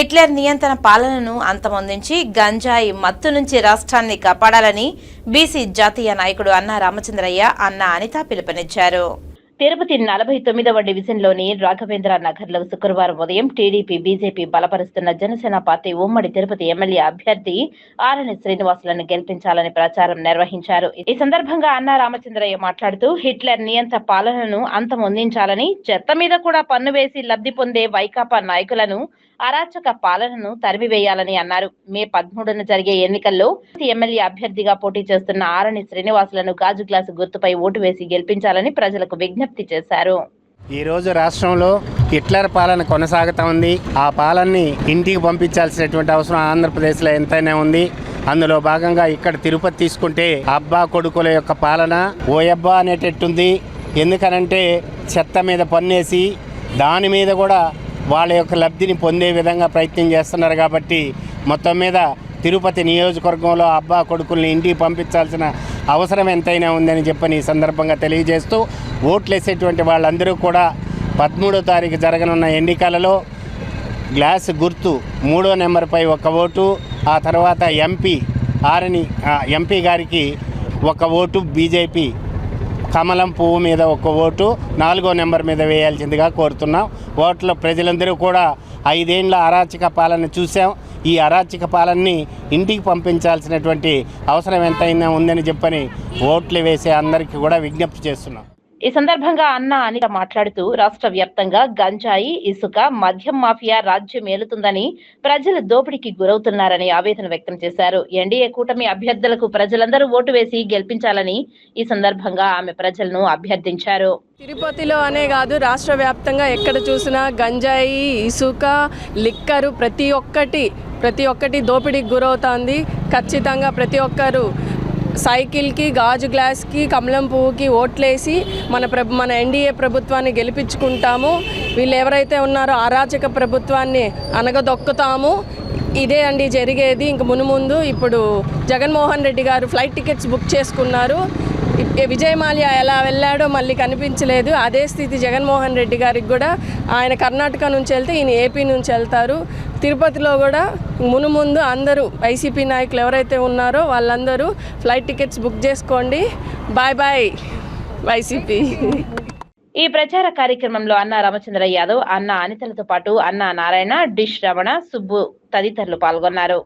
Hitler నియంత్రణ పాలనను అంతమొందించి గంజాయి మత్తు నుంచి రాష్ట్రాన్ని కాపాడాలని బీసీ జాతీయ నాయకుడు అన్నా రామచంద్రయ్య అన్న అనిత పిలుపునిచ్చారు. తిరుపతి నలభై తొమ్మిదవ డివిజన్లోని రాఘవేంద్ర నగర్లో శుక్రవారం ఉదయం టీడీపీ బీజేపీ బలపరుస్తున్న జనసేన పార్టీ ఉమ్మడి తిరుపతి ఎమ్మెల్యే అభ్యర్థి ఆరణి శ్రీనివాసులను గెలిపించాలని ప్రచారం నిర్వహించారు. ఈ సందర్భంగా అన్నా రామచంద్రయ్య మాట్లాడుతూ హిట్లర్ నియంత్ర పాలనను అంతమొందించాలని చెత్త మీద కూడా పన్ను వేసి లబ్ధి పొందే వైకాపా నాయకులను అరాచక పాలనను తరిమివేయాలని అన్నారు. మే పదమూడున జరిగే ఎన్నికల్లో ఎమ్మెల్యే అభ్యర్థిగా పోటీ చేస్తున్న ఆరణి శ్రీనివాసులను గాజు గ్లాసు గుర్తుపై ఓటు వేసి గెలిపించాలని ప్రజలకు విజ్ఞప్తి చేశారు. ఈ రోజు రాష్ట్రంలో హిట్లర్ పాలన కొనసాగుతా ఉంది. ఆ పాలనని ఇంటికి పంపించాల్సినటువంటి అవసరం ఆంధ్రప్రదేశ్లో ఎంతైనా ఉంది. అందులో భాగంగా ఇక్కడ తిరుపతి తీసుకుంటే అబ్బా కొడుకుల యొక్క పాలన ఓయబ్బా అనేటట్టుంది. ఎందుకనంటే చెత్త మీద పన్నేసి దాని మీద కూడా వాళ్ళ యొక్క లబ్ధిని పొందే విధంగా ప్రయత్నం చేస్తున్నారు కాబట్టి మొత్తం మీద తిరుపతి నియోజకవర్గంలో అబ్బా కొడుకుల్ని ఇంటికి పంపించాల్సిన అవసరం ఎంతైనా ఉందని చెప్పని ఈ సందర్భంగా తెలియజేస్తూ ఓట్లేసేటువంటి వాళ్ళందరూ కూడా పదమూడో తారీఖు జరగనున్న ఎన్నికలలో గ్లాస్ గుర్తు మూడో నెంబర్పై ఒక ఓటు ఆ తర్వాత ఎంపీ ఆరని ఎంపీ గారికి ఒక ఓటు బీజేపీ కమలం పువ్వు మీద ఒక ఓటు నాలుగో నెంబర్ మీద వేయాల్సిందిగా కోరుతున్నాం. ఓట్ల ప్రజలందరూ కూడా ఐదేండ్ల అరాచక పాలన చూసాం ఈ అరాచక పాలనని ఇంటికి పంపించాల్సినటువంటి అవసరం ఎంతైనా ఉందని చెప్పని ఓట్లు వేసే అందరికీ కూడా విజ్ఞప్తి చేస్తున్నాం. ఈ సందర్భంగా అన్న అనిత మాట్లాడుతూ రాష్ట్ర వ్యాప్తంగా గంజాయి ఇసుక మద్యం మాఫియా రాజ్యం ఏలుతుందని ప్రజలు దోపిడీకి గురవుతున్నారని ఆవేదన వ్యక్తం చేశారు. ఎన్డీఏ కూటమి అభ్యర్థులకు ప్రజలందరూ ఓటు వేసి గెలిపించాలని ఈ సందర్భంగా ఆమె ప్రజలను అభ్యర్థించారు. తిరుపతిలో అనే కాదు రాష్ట్ర వ్యాప్తంగా ఎక్కడ చూసినా గంజాయి ఇసుక లిక్కరు ప్రతి ఒక్కటి ప్రతి ఒక్కటి దోపిడీకి గురవుతోంది. ఖచ్చితంగా ప్రతి ఒక్కరు సైకిల్కి గాజు గ్లాస్కి కమలం పువ్వుకి ఓట్లేసి మన ప్రభు మన ఎన్డీఏ ప్రభుత్వాన్ని గెలిపించుకుంటాము. వీళ్ళు ఎవరైతే ఉన్నారో అరాచక ప్రభుత్వాన్ని అనగదొక్కుతాము ఇదే అండి జరిగేది. ఇంక మునుముందు ఇప్పుడు జగన్మోహన్ రెడ్డి గారు ఫ్లైట్ టికెట్స్ బుక్ చేసుకున్నారు. విజయ్ మాల్యా ఎలా వెళ్ళాడో మళ్ళీ కనిపించలేదు. అదే స్థితి జగన్మోహన్ రెడ్డి గారికి కూడా. ఆయన కర్ణాటక నుంచి వెళ్తే ఈయన ఏపీ నుంచి వెళ్తారు. తిరుపతిలో కూడా మునుముందు అందరూ వైసీపీ నాయకులు ఎవరైతే ఉన్నారో వాళ్ళందరూ ఫ్లైట్ టికెట్స్ బుక్ చేసుకోండి. Bye bye YCP. ఈ ప్రచార కార్యక్రమంలో అన్న రామచంద్ర యాదవ్ అన్న అనితలతో పాటు అన్న నారాయణ డిష్ రమణ సుబ్బు తదితరులు పాల్గొన్నారు.